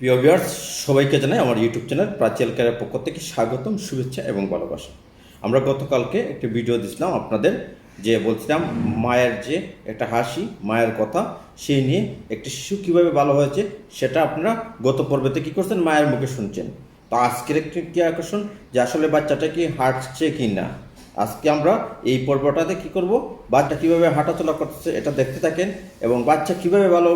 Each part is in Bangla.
প্রিয় ভিউয়ার্স, সবাইকে জানাই আমার ইউটিউব চ্যানেল প্রাচীল কেয়ারের পক্ষ থেকে স্বাগতম, শুভেচ্ছা এবং ভালোবাসা। আমরা গতকালকে একটি ভিডিও দিয়েছিলাম আপনাদের, যে বলছিলাম মায়ের যে একটা হাসি, মায়ের কথা, সেই নিয়ে একটি শিশু কীভাবে ভালো হয়েছে, সেটা আপনারা গত পর্বেতে কী করছেন, মায়ের মুখে শুনছেন। তো আজকের একটি কি আকর্ষণ, যে আসলে বাচ্চাটা কি হাঁটছে কি না। আজকে আমরা এই পর্বটাতে কি করব, বাচ্চা কীভাবে হাঁটাচলা করতেছে, এটা দেখতে থাকেন, এবং বাচ্চা কীভাবে ভালো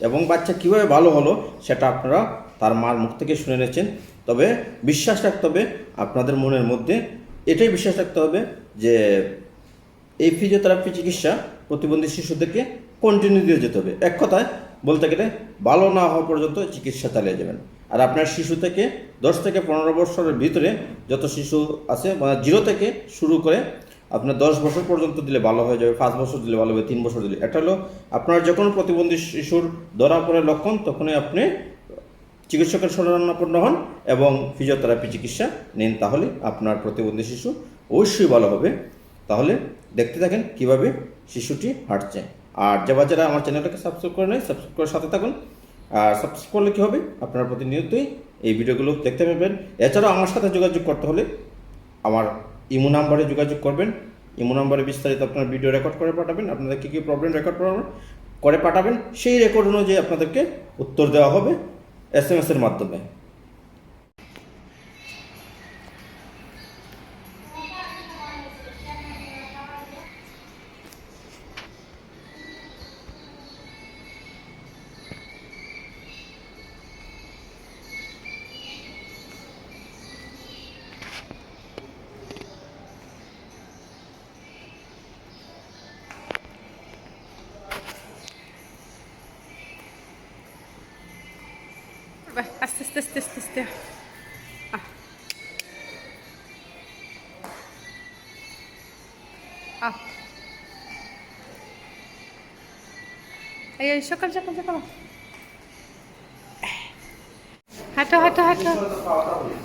এবং বাচ্চা কীভাবে ভালো হলো সেটা আপনারা তার মার মুখ থেকে শুনে নিয়েছেন। তবে বিশ্বাস রাখতে হবে আপনাদের মনের মধ্যে, এটাই বিশ্বাস রাখতে হবে যে এই ফিজিওথেরাপি চিকিৎসা প্রতিবন্ধী শিশুদেরকে কন্টিনিউ দিয়ে যেতে হবে। এক কথায় বলতে গেলে ভালো না হওয়া পর্যন্ত চিকিৎসা চালিয়ে যাবেন। আর আপনার শিশু থেকে দশ থেকে পনেরো বছরের ভিতরে যত শিশু আছে মানে জিরো থেকে শুরু করে আপনার দশ বছর পর্যন্ত দিলে ভালো হয়ে যাবে, পাঁচ বছর দিলে ভালো হবে, তিন বছর দিলে। এটা হলো আপনার যখন প্রতিবন্ধী শিশুর ধরা পড়ে লক্ষণ, তখনই আপনি চিকিৎসকের শরণাপন্ন হন এবং ফিজিওথেরাপি চিকিৎসা নিন, তাহলে আপনার প্রতিবন্ধী শিশু অবশ্যই ভালো হবে। তাহলে দেখতে থাকেন কীভাবে শিশুটি হাঁটছে। আর যে বাচ্চারা আমার চ্যানেলটাকে সাবস্ক্রাইব করে নেয় সাবস্ক্রাইব করে সাথে থাকুন। আর সাবস্ক্রাইব করলে কী হবে? আপনারা প্রতিনিয়তই এই ভিডিওগুলো দেখতে পাবেন। এছাড়াও আমার সাথে যোগাযোগ করতে হলে আমার ইমো নাম্বারে যোগাযোগ করবেন। ইমো নাম্বারে বিস্তারিত আপনার ভিডিও রেকর্ড করে পাঠাবেন। আপনাদের কী কী প্রবলেম রেকর্ড করে পাঠাবেন, সেই রেকর্ড অনুযায়ী আপনাদেরকে উত্তর দেওয়া হবে এস এম এসের মাধ্যমে। Vai, aste, aste, aste, aste, aste. Ah. Ah. এই এই সকাল সকাল সকাল হাঁটো হাঁটো হাঁটো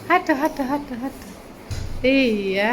হাঁটো হাঁটো হাঁটো হাঁটো এইয়া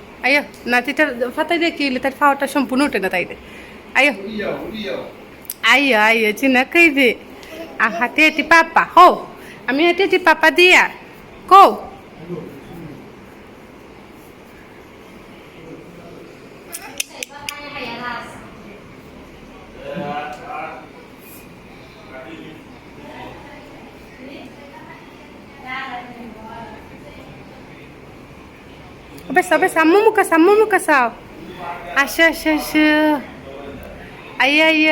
আয়ো নাতিটার ফাতাই দিয়ে কি তার ফাওয়াটা সম্পূর্ণ উঠে না তাই দে। আয়ো। আয়ো আয়ো চিনা কই দে আ হাতে হাতে পাপা, হো। আমি হাতে হাতে পাপা দিয়া। কো Sabi, sabi, sama mo ka, sama mo ka sa. Asya, asya, asya. Ay, ay,